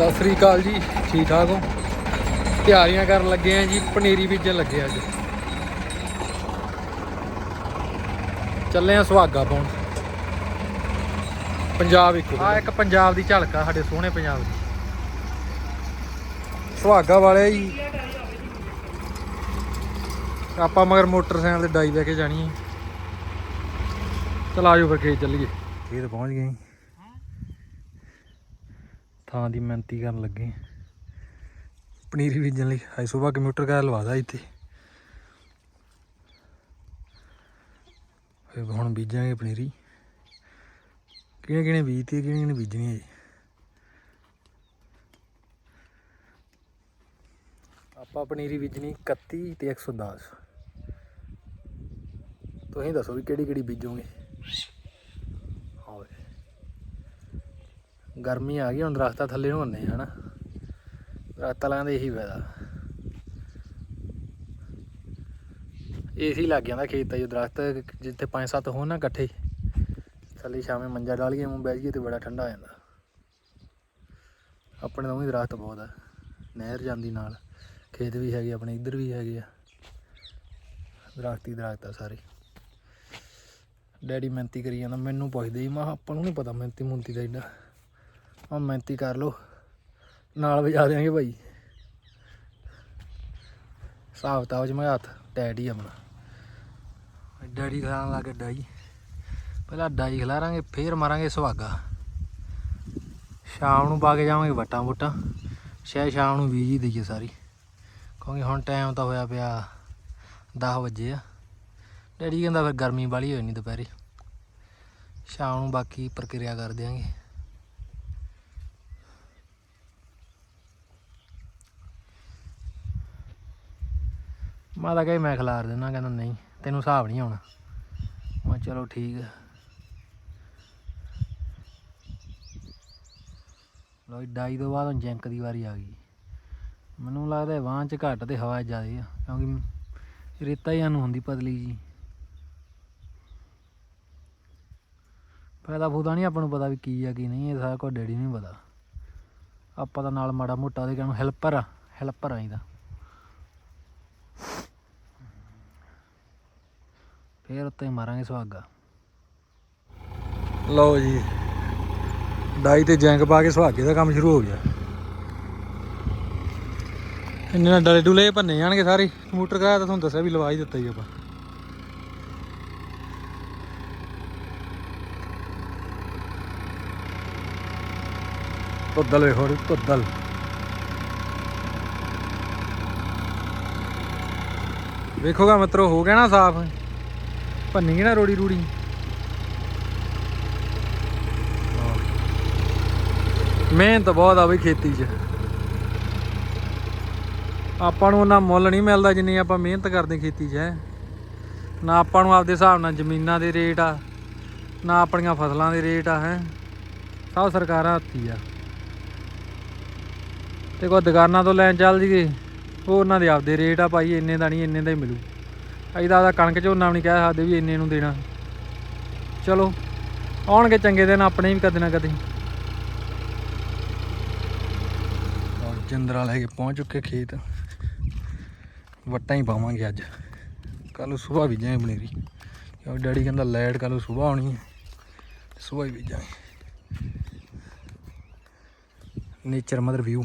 ਸਤਿ ਸ੍ਰੀ ਅਕਾਲ ਜੀ ਠੀਕ ਠਾਕ ਹੋ? ਤਿਆਰੀਆਂ ਕਰਨ ਲੱਗੇ ਆ ਜੀ ਪਨੀਰੀ ਬੀਜਣ ਲੱਗੇ ਆ ਅੱਜ। ਚੱਲੇ ਆ ਸੁਹਾਗਾ ਪਾਉਣ। ਪੰਜਾਬ ਇੱਕ ਆ ਇੱਕ ਪੰਜਾਬ ਦੀ ਝਲਕ ਆ ਸਾਡੇ ਸੋਹਣੇ ਪੰਜਾਬ ਦੀ। ਸੁਹਾਗਾ ਵਾਲੇ ਜੀ। ਆਪਾਂ ਮਗਰ ਮੋਟਰਸਾਈਕਲ ਤੇ ਡਾਈ ਲੈ ਕੇ ਜਾਣੀ ਹੈ ਚਲ ਆਜੋ ਫਿਰ ਖੇਤ ਚੱਲੀਏ। ਖੇਤ ਪਹੁੰਚ ਗਏ। ਜੀ। ਥਾਂ ਦੀ ਮਿਹਨਤੀ ਕਰਨ ਲੱਗੇ ਪਨੀਰੀ ਬੀਜਣ ਲਈ। ਹਾਈ ਸੁਬਾ ਕੰਪਿਊਟਰ ਕਾ ਲਵਾਦਾ ਇੱਥੇ। ਫਿਰ ਹੁਣ ਬੀਜਾਂਗੇ ਪਨੀਰੀ। ਕਿਹਨੇ ਕਿਹਨੇ ਬੀਜਤੀ ਕਿਹਨੇ ਕਿਹਨੇ ਬੀਜਣੀ ਹੈ ਜੀ? ਆਪਾਂ ਪਨੀਰੀ ਬੀਜਣੀ 31 ਤੇ 110 ਤੁਸੀਂ ਦੱਸੋ ਵੀ ਕਿਹੜੀ ਕਿਹੜੀ ਬੀਜੋਗੇ ਹੋਵੇ ਗਰਮੀ ਆ ਗਈ, ਹੁਣ ਦਰਖਤਾਂ ਥੱਲੇ ਨੂੰ ਹੁੰਨੇ ਹਨਾ। ਦਰਖਤਾਂ ਲਾਂ ਦੇ ਇਹੀ ਫਾਇਦਾ। ਏਸੀ ਲੱਗ ਜਾਂਦਾ ਖੇਤਾਂ 'ਚ ਦਰਖਤ ਜਿੱਥੇ ਪੰਜ ਸੱਤ ਹੋਣ ਨਾ ਇਕੱਠੇ, ਥੱਲੇ ਸ਼ਾਮੇ ਮੰਜਾ ਡਾਲ ਕੇ ਮੂੰਹ ਬਹਿ ਜਾਈਏ ਤੇ ਬੜਾ ਠੰਡਾ ਹੋ ਜਾਂਦਾ। ਆਪਣੇ ਤਾਂ ਵੀ ਦਰਖਤ ਬਹੁਤ ਆ, ਨਹਿਰ ਜਾਂਦੀ ਨਾਲ, ਖੇਤ ਵੀ ਹੈਗੇ, ਆਪਣੇ ਇੱਧਰ ਵੀ ਹੈਗੇ ਆ। ਦਰਖਤ ਹੀ ਦਰਖਤ ਆ ਸਾਰੇ। ਡੈਡੀ ਮਿਹਨਤੀ ਕਰੀ ਜਾਂਦਾ, ਮੈਨੂੰ ਪੁੱਛਦੇ ਸੀ, ਮੈਂ ਕਿਹਾ ਆਪਾਂ ਨੂੰ ਨਹੀਂ ਪਤਾ ਮਿਹਨਤੀ ਮੁੰਤੀ ਦਾ ਏਡਾ ਆ ਮਿਹਨਤੀ ਕਰ ਲੋ ਨਾਲ ਵਜਾ ਦਿਆਂਗੇ ਭਾਈ। ਹਿਸਾਬ ਤਾਬ ਚ ਮੈਂ ਹੱਥ ਟੈਟ ਹੀ ਆਪਣਾ। ਡੈਡੀ ਖਾਣ ਲੱਗ ਡਾਈ ਪਹਿਲਾਂ ਡਾਈ ਖਿਲਾਰਾਂਗੇ, ਫੇਰ ਮਾਰਾਂਗੇ ਸੁਹਾਗਾ। ਸ਼ਾਮ ਨੂੰ ਪਾ ਕੇ ਜਾਵਾਂਗੇ ਵਟਾਂ ਵੁਟਾਂ ਸ਼ਾਇਦ ਸ਼ਾਮ ਨੂੰ ਬੀਜ ਹੀ ਦਈਏ ਸਾਰੀ। ਕਿਉਂਕਿ ਹੁਣ ਟਾਈਮ ਤਾਂ ਹੋਇਆ ਪਿਆ 10 ਵਜੇ ਆ। ਡੈਡੀ ਕਹਿੰਦਾ ਫਿਰ ਗਰਮੀ ਵਾਲੀ ਹੋਈ ਨਹੀਂ ਦੁਪਹਿਰੇ। ਸ਼ਾਮ ਨੂੰ ਬਾਕੀ ਪ੍ਰਕਿਰਿਆ ਕਰ ਦਿਆਂਗੇ। ਮਾਤਾ ਤਾਂ ਮੈਂ ਖਿਲਾਰ ਦਿੰਦਾ, ਕਹਿੰਦਾ ਨਹੀਂ, ਤੈਨੂੰ ਹਿਸਾਬ ਨਹੀਂ ਆਉਣਾ। ਮੈਂ ਚਲੋ ਠੀਕ ਆ। ਲੋ ਡਾਈ ਤੋਂ ਬਾਅਦ ਹੁਣ ਜੈਂਕ ਦੀ ਵਾਰੀ ਆ ਗਈ। ਮੈਨੂੰ ਲੱਗਦਾ ਵਾਂ ਚ ਘੱਟ ਤੇ ਹਵਾ ਜ਼ਿਆਦਾ ਆ, ਕਿਉਂਕਿ ਰੇਤਾ ਹੀ ਸਾਨੂੰ ਹੁੰਦੀ ਪਤਲੀ ਜੀ। ਫਾਇਦਾ ਫੂਦਾ ਨਹੀਂ ਆਪਾਂ ਨੂੰ ਪਤਾ ਵੀ ਕੀ ਆ, ਕੀ ਨਹੀਂ, ਇਹ ਸਾਰਾ ਕੁਝ ਡੈਡੀ ਨੂੰ ਪਤਾ। ਆਪਾਂ ਤਾਂ ਨਾਲ ਮਾੜਾ ਮੋਟਾ ਉਹਦੇ ਕਹਿਣ ਹੈਲਪਰ ਆ ਹੈਲਪਰ ਆ ਇਹਦਾ ਫੇਰ ਉੱਤੇ ਮਾਰਾਂਗੇ ਸੁਹਾਗਾ। ਲਓ ਜੀ, ਡਾਈ ਤੇ ਜੈਂਕ ਪਾ ਕੇ ਸੁਹਾਗੇ ਦਾ ਕੰਮ ਸ਼ੁਰੂ ਹੋ ਗਿਆ। ਇੰਨੇ ਨਾਲ ਡਲੇ ਡੁਲੇ ਭੰਨੇ ਜਾਣਗੇ ਸਾਰੇ ਮੋਟਰ ਕਰਾਇਆ ਤਾਂ ਤੁਹਾਨੂੰ ਦੱਸਿਆ ਵੀ ਲਵਾ ਹੀ ਦਿੱਤਾ ਹੀ ਆਪਾਂ। ਧੁੱਦਲ ਵੇਖੋ ਧੁੱਦਲ ਵੇਖੋਗਾ ਮਿੱਤਰੋ, ਹੋ ਗਿਆ ਨਾ ਸਾਫ਼। ਭੰਨੀ ਨਾ ਰੋੜੀ ਰੂੜੀ। ਮਿਹਨਤ ਬਹੁਤ ਆ ਬਈ ਖੇਤੀ 'ਚ। ਆਪਾਂ ਨੂੰ ਉਹਨਾਂ ਮੁੱਲ ਨਹੀਂ ਮਿਲਦਾ ਜਿੰਨੀ ਆਪਾਂ ਮਿਹਨਤ ਕਰਦੇ ਖੇਤੀ 'ਚ, ਹੈ। ਨਾ ਆਪਾਂ ਨੂੰ ਆਪਦੇ ਹਿਸਾਬ ਨਾਲ ਜ਼ਮੀਨਾਂ ਦੇ ਰੇਟ ਆ, ਨਾ ਆਪਣੀਆਂ ਫਸਲਾਂ ਦੇ ਰੇਟ ਆ, ਹੈ। ਸਭ ਸਰਕਾਰਾਂ ਹੱਥੀ ਆ। ਤੇ ਕੋਈ ਦੁਕਾਨਾਂ ਤੋਂ ਲੈਣ ਚੱਲ ਜੀਏ, ਉਹ ਉਹਨਾਂ ਦੇ ਆਪਦੇ ਰੇਟ ਆ ਭਾਈ, ਇੰਨੇ ਦਾ ਨਹੀਂ, ਇੰਨੇ ਦਾ ਹੀ ਮਿਲੂ। ਅਜਦਾ ਦਾ ਕਣਕ ਝੋਨਾ ਵੀ ਨਹੀਂ ਕਹਿ ਸਕਦੇ ਵੀ ਇੰਨੇ ਨੂੰ ਦੇਣਾ। ਚਲੋ, ਆਉਣਗੇ ਚੰਗੇ ਦਿਨ, ਆਪਣੇ ਵੀ ਕਦੇ ਨਾ ਕਦੇ। ਔਰ ਜਿੰਦਰਾ ਲੈ ਕੇ ਪਹੁੰਚ ਚੁੱਕੇ ਖੇਤ। ਵੱਟਾਂ ਹੀ ਪਾਵਾਂਗੇ ਅੱਜ। ਕੱਲ ਸਵੇਰ ਵੀ ਜਾਏ ਬਨੇਰੀ। ਕਿਉਂ ਡੈਡੀ ਕਹਿੰਦਾ ਲਾਈਟ ਕੱਲ ਸਵੇਰ ਆਉਣੀ ਹੈ। ਸਵੇਰ ਹੀ ਬੀਜਾਂਗੇ। ਨੇਚਰ ਮਦਰ ਵਿਊ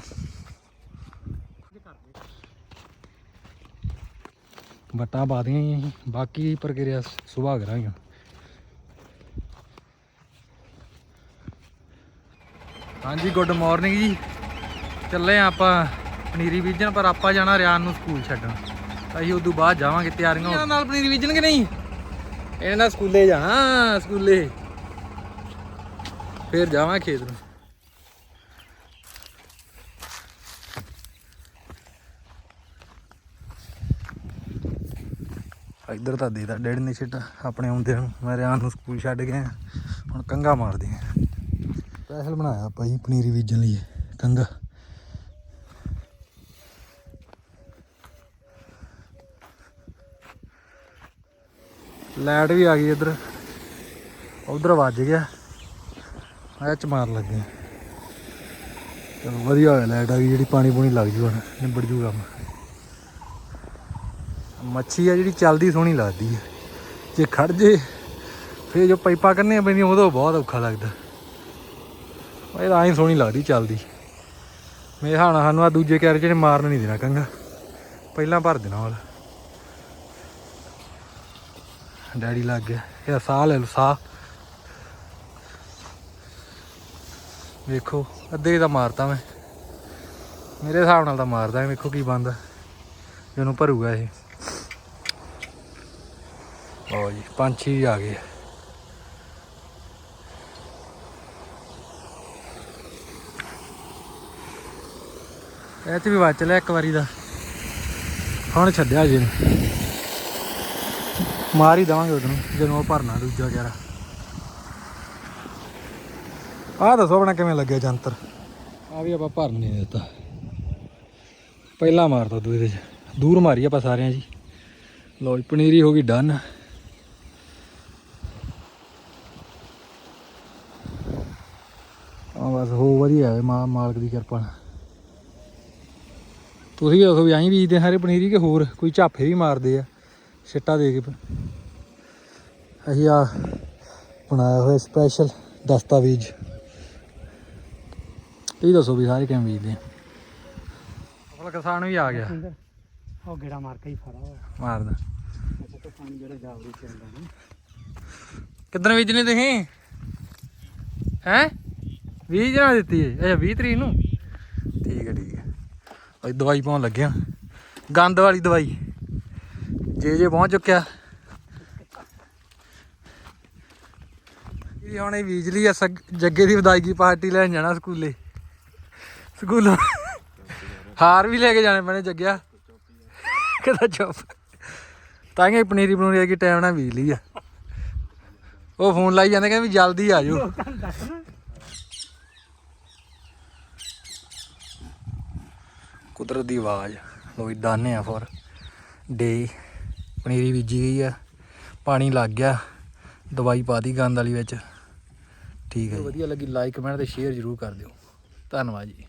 ਵਟਾਂ ਪਾ ਦੀਆਂ ਜੀ ਅਸੀਂ। ਬਾਕੀ ਪ੍ਰਕਿਰਿਆ ਸੁਭਾਅ ਕਰਾਂਗੇ ਹਾਂਜੀ ਗੁੱਡ ਮਾਰਨਿੰਗ ਜੀ। ਚੱਲੇ ਆਪਾਂ ਪਨੀਰੀ ਬੀਜਣ ਪਰ ਆਪਾਂ ਜਾਣਾ ਰਿਆਨ ਨੂੰ ਸਕੂਲ ਛੱਡਣ। ਅਸੀਂ ਉਦੋਂ ਬਾਅਦ ਜਾਵਾਂਗੇ ਤਿਆਰੀਆਂ ਨਾਲ ਪਨੀਰੀ ਬੀਜਣ ਕਿ ਨਹੀਂ? ਇਹਨਾਂ ਸਕੂਲੇ ਜਾਣਾ ਸਕੂਲੇ। ਫੇਰ ਜਾਵਾਂ ਖੇਤ ਨੂੰ। ਇੱਧਰ ਤਾਂ ਦੇਦਾ ਡੈਡੀ ਨੇ ਛਿੱਟਾ ਆਪਣੇ ਆਉਂਦੇ ਨੂੰ। ਮੈਂ ਰਿਆਨ ਨੂੰ ਸਕੂਲ ਛੱਡ ਗਿਆ। ਹੁਣ ਕੰਗਾ ਮਾਰਦੇ ਆ। ਸਪੈਸ਼ਲ ਬਣਾਇਆ ਆਪਾਂ ਜੀ, ਪਨੀਰੀ ਬੀਜਣ ਲਈ। ਇਹ ਕੰਗਾ ਲਾਈਟ ਵੀ ਆ ਗਈ ਇੱਧਰ। ਉਧਰ ਵੱਜ ਗਿਆ। ਆ ਚ ਮਾਰ ਲੱਗੇ। ਚਲੋ ਵਧੀਆ ਹੋਇਆ ਲਾਈਟ ਆ ਗਈ, ਜਿਹੜੀ ਪਾਣੀ ਪੂਣੀ ਲੱਗ ਜੂ ਹੁਣ, ਨਿਬੜ ਜੂ ਕੰਮ। ਮੱਛੀ ਆ ਜਿਹੜੀ ਚੱਲਦੀ ਸੋਹਣੀ ਲੱਗਦੀ ਹੈ ਜੇ ਖੜ ਜੇ, ਫੇਰ ਜੋ ਪਾਈਪਾਂ ਕਰਨੀਆਂ ਪੈਂਦੀਆਂ, ਉਦੋਂ ਬਹੁਤ ਔਖਾ ਲੱਗਦਾ। ਇਹ ਤਾਂ ਐਂ ਸੋਹਣੀ ਲੱਗਦੀ ਚੱਲਦੀ। ਮੇਰੇ ਹਾਣਾ ਸਾਨੂੰ ਆ ਦੂਜੇ ਕੈਰੇਜ ਜਿਹੜੇ ਮਾਰਨ ਨਹੀਂ ਦੇਣਾ ਕੰਗਾ। ਪਹਿਲਾਂ ਭਰ ਦੇਣਾ ਵਾਲਾ। ਡੈਡੀ ਲੱਗ ਗਿਆ। ਇਹ ਸਾਹ ਲੈ ਲਓ, ਸਾਹ। ਵੇਖੋ, ਅੱਧੇ ਦਾ ਮਾਰਤਾ ਮੈਂ। ਮੇਰੇ ਹਿਸਾਬ ਨਾਲ ਤਾਂ ਮਾਰਦਾ, ਵੇਖੋ ਕੀ ਬੰਦਾ ਜਿਹਨੂੰ ਭਰੂਗਾ ਇਹ। ਲਓ ਜੀ ਪੰਛੀ ਵੀ ਆ ਗਏ। ਇਹ ਤੇ ਵੀ ਵੱਜ ਲਿਆ ਇੱਕ ਵਾਰੀ ਦਾ। ਹੁਣ ਛੱਡਿਆ ਜੀ ਨੂੰ ਮਾਰ ਹੀ ਦਵਾਂਗੇ ਉਹਨੂੰ ਜਦੋਂ ਉਹ ਭਰਨਾ ਦੂਜਾ ਗਿਆਰਾ। ਆਹ ਦੱਸੋ ਆਪਣਾ ਕਿਵੇਂ ਲੱਗਿਆ ਜੰਤਰ? ਆ ਵੀ ਆਪਾਂ ਭਰਨ ਨਹੀਂ ਦਿੱਤਾ। ਪਹਿਲਾਂ ਮਾਰਦਾ ਦੂਏ ਦੇ 'ਚ। ਦੂਰ ਮਾਰੀ ਆਪਾਂ ਸਾਰਿਆਂ ਜੀ। ਲੋ ਜੀ, ਪਨੀਰੀ ਹੋ ਗਈ ਡਨ। ਆ ਬਸ ਹੋ ਵਧੀਆ ਹੈ ਮਾ ਮਾਲਕ ਦੀ ਕਿਰਪਾ ਨਾਲ। ਤੁਸੀਂ ਵੀ ਦੱਸੋ ਵੀ ਐਂ ਬੀਜਦੇ ਸਾਰੇ ਪਨੀਰੀ ਕਿ ਹੋਰ ਕੋਈ ਝਾਫੇ ਵੀ ਮਾਰਦੇ ਆ ਛਿੱਟਾ ਦੇ ਕੇ ਅਸੀਂ ਆ ਬਣਾਇਆ ਹੋਇਆ ਸਪੈਸ਼ਲ ਦਸਤਾਵੇਜ਼। ਇਹ ਦੱਸੋ ਵੀ ਸਾਰੇ ਕਿਵੇਂ ਬੀਜਦੇ ਆ। ਅਸਲ ਕਿਸਾਨ ਵੀ ਆ ਗਿਆ। ਉਹ ਗੇੜਾ ਮਾਰ ਕੇ ਹੀ ਫੜਾ ਹੋਇਆ। ਮਾਰਦਾ। ਅੱਛਾ ਤਾਂ ਪਾਣੀ ਜਿਹੜਾ ਜਾਵੜੀ ਚੱਲਦਾ ਨਾ। ਕਿੱਦਣ ਬੀਜਣੇ ਤੁਸੀਂ? ਹੈ? 20 ਜਣਾ ਦਿੱਤੀ ਹੈ ਅੱਛਾ 20 ਤਰੀਕ ਨੂੰ? ਠੀਕ ਹੈ ਠੀਕ ਹੈ ਅਸੀਂ ਦਵਾਈ ਪਾਉਣ ਲੱਗਿਆ ਗੰਦ ਵਾਲੀ ਦਵਾਈ। ਜੇ ਜੇ ਪਹੁੰਚ ਚੁੱਕਿਆ। ਇਹ ਹੁਣ ਇਹ ਬਿਜਲੀ ਆ, ਸਗ- ਜੱਗੇ ਦੀ ਵਿਦਾਇਗੀ ਪਾਰਟੀ ਲੈਣ ਜਾਣਾ ਸਕੂਲੇ। ਸਕੂਲੋਂ। ਹਾਰ ਵੀ ਲੈ ਕੇ ਜਾਣੇ ਪੈਣੇ ਜੱਗਿਆ। ਕਿਦਾ ਚੁੱਪ। ਤਾਂ ਕਿ ਪਨੀਰੀ ਪਨੂਰੀ ਆ ਕਿ ਟਾਈਮ ਨਾਲ ਬਿਜਲੀ ਆ। ਉਹ ਫੋਨ ਲਾਈ ਜਾਂਦੇ, ਕਹਿੰਦੇ ਵੀ ਜਲਦੀ ਆ ਜਾਓ। ਕੁਦਰਤ ਦੀ ਆਵਾਜ਼ ਲੋ ਦਾਨੇ ਆ ਫੋਰ ਡੇ, ਪਨੀਰੀ ਬੀਜੀ ਗਈ ਆ, ਪਾਣੀ ਲੱਗ ਗਿਆ, ਦਵਾਈ ਪਾ ਦੀ ਗੰਦ ਵਾਲੀ ਵਿੱਚ। ਠੀਕ ਹੈ ਵਧੀਆ ਲੱਗੀ ਲਾਈਕ ਕਮੈਂਟ ਤੇ ਸ਼ੇਅਰ ਜ਼ਰੂਰ ਕਰ ਦਿਓ। ਧੰਨਵਾਦ ਜੀ।